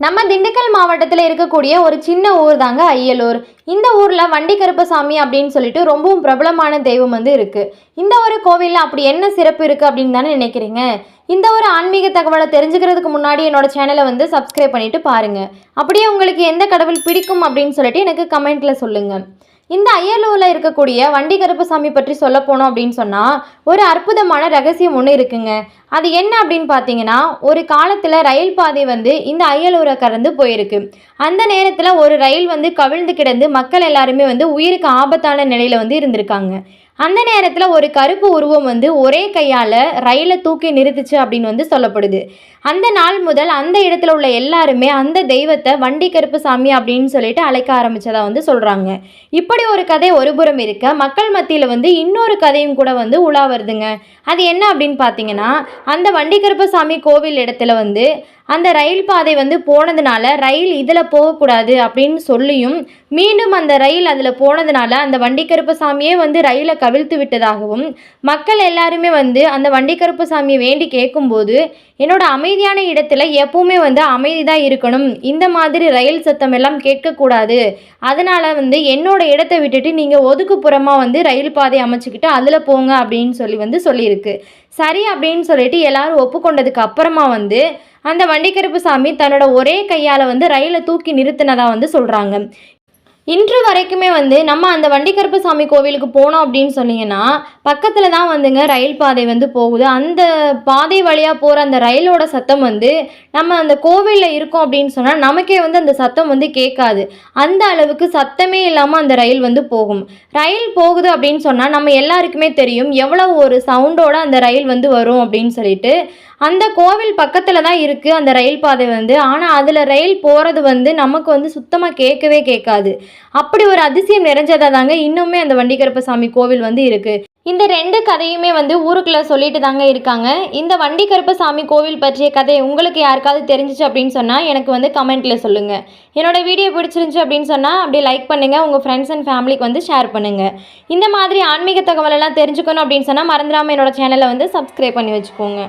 நம்ம திண்டுக்கல் மாவட்டத்தில் இருக்கக்கூடிய ஒரு சின்ன ஊர் தாங்க ஐயலூர். இந்த ஊரில் வண்டி கருப்பசாமி அப்படின்னு சொல்லிட்டு ரொம்பவும் பிரபலமான தெய்வம் வந்து இருக்குது இந்த ஒரு கோவிலில் அப்படி என்ன சிறப்பு இருக்குது அப்படின்னு தானே நினைக்கிறீங்க? இந்த ஒரு ஆன்மீக தகவலை தெரிஞ்சுக்கிறதுக்கு முன்னாடி என்னோட சேனலை வந்து சப்ஸ்கிரைப் பண்ணிவிட்டு பாருங்கள் அப்படியே உங்களுக்கு எந்த கடவுள் பிடிக்கும் அப்படின்னு சொல்லிட்டு எனக்கு கமெண்ட்டில் சொல்லுங்கள் இந்த அய்யலூரில் இருக்கக்கூடிய வண்டி கருப்பசாமி பற்றி சொல்ல போனோம் அப்படின்னு சொன்னால் ஒரு அற்புதமான ரகசியம் ஒன்று இருக்குங்க. அது என்ன அப்படின்னு பார்த்தீங்கன்னா ஒரு காலத்தில் ரயில் பாதை வந்து இந்த அய்யலூரை கடந்து போயிருக்கு. அந்த நேரத்தில் ஒரு ரயில் வந்து கவிழ்ந்து கிடந்து மக்கள் எல்லாருமே வந்து உயிருக்கு ஆபத்தான நிலையில் வந்து இருந்திருக்காங்க. அந்த நேரத்தில் ஒரு கருப்பு உருவம் வந்து ஒரே கையால் ரயிலை தூக்கி நிறுத்துச்சு அப்படின்னு வந்து சொல்லப்படுது. அந்த நாள் முதல் அந்த இடத்துல உள்ள எல்லாருமே அந்த தெய்வத்தை வண்டி கருப்பு சாமி அப்படின்னு சொல்லிட்டு அழைக்க ஆரம்பித்ததாக வந்து சொல்கிறாங்க இப்படி ஒரு கதை ஒருபுறம் இருக்க மக்கள் மத்தியில் வந்து இன்னொரு கதையும் கூட வந்து உலா வருதுங்க. அது என்ன அப்படின்னு பார்த்தீங்கன்னா அந்த வண்டி கருப்பு சாமி கோவில் இடத்துல வந்து அந்த ரயில் பாதை வந்து போனதுனால ரயில் இதில் போகக்கூடாது அப்படின்னு சொல்லியும் மீண்டும் அந்த ரயில் அதில் போனதுனால அந்த வண்டி கருப்பு சாமியே வந்து ரயிலை கவிழ்த்து விட்டதாகவும் மக்கள் எல்லாருமே வந்து அந்த வண்டிக்கருப்பு சாமியை வேண்டி கேட்கும்போது என்னோட அமைதியான இடத்துல எப்பவுமே வந்து அமைதி தான் இருக்கணும். இந்த மாதிரி ரயில் சத்தம் எல்லாம் கேட்கக்கூடாது. அதனால் வந்து என்னோட இடத்த விட்டுட்டு நீங்கள் ஒதுக்குப்புறமாக வந்து ரயில் பாதை அமைச்சிக்கிட்டு அதில் போங்க அப்படின்னு சொல்லி வந்து சொல்லியிருக்கு. சரி அப்படின்னு சொல்லிட்டு எல்லாரும் ஒப்புக்கொண்டதுக்கு அப்புறமா வந்து அந்த வண்டிக்கருப்பு சாமி தன்னோட ஒரே கையால் வந்து ரயிலை தூக்கி நிறுத்தினதா வந்து சொல்கிறாங்க இன்று வரைக்குமே வந்து நம்ம அந்த வண்டிக்கருப்பு சாமி கோவிலுக்கு போனோம் அப்படின்னு சொன்னீங்கன்னா பக்கத்தில் தான் வந்துங்க ரயில் பாதை வந்து போகுது. அந்த பாதை வழியாக போகிற அந்த ரயிலோட சத்தம் வந்து நம்ம அந்த கோவிலில் இருக்கோம் அப்படின்னு சொன்னால் நமக்கே வந்து அந்த சத்தம் வந்து கேட்காது. அந்த அளவுக்கு சத்தமே இல்லாமல் அந்த ரயில் வந்து போகும். ரயில் போகுது அப்படின்னு சொன்னால் நம்ம எல்லாருக்குமே தெரியும் எவ்வளோ ஒரு சவுண்டோட அந்த ரயில் வந்து வரும் அப்படின்னு சொல்லிட்டு அந்த கோவில் பக்கத்தில் தான் இருக்குது அந்த ரயில் பாதை வந்து. ஆனால் அதில் ரயில் போகிறது வந்து நமக்கு வந்து சுத்தமாக கேட்கவே கேட்காது. அப்படி ஒரு அதிசயம் நிறைஞ்சதாக தாங்க இன்னுமே அந்த வண்டிகருப்பசாமி கோவில் வந்து இருக்குது இந்த ரெண்டு கதையுமே வந்து ஊருக்குள்ளே சொல்லிட்டு தாங்க இருக்காங்க. இந்த வண்டி கருப்பசாமி கோவில் பற்றிய கதை உங்களுக்கு யாருக்காவது தெரிஞ்சிச்சு அப்படின்னு சொன்னால் எனக்கு வந்து கமெண்ட்டில் சொல்லுங்கள் என்னோட வீடியோ பிடிச்சிருந்துச்சு அப்படின்னு சொன்னால் அப்படியே லைக் பண்ணுங்கள் உங்கள் ஃப்ரெண்ட்ஸ் அண்ட் ஃபேமிலிக்கு வந்து ஷேர் பண்ணுங்கள் இந்த மாதிரி ஆன்மீக தகவலெல்லாம் தெரிஞ்சுக்கணும் அப்படின்னு சொன்னால் மறந்துடாமல் என்னோட சேனலை வந்து சப்ஸ்கிரைப் பண்ணி வச்சுக்கோங்க.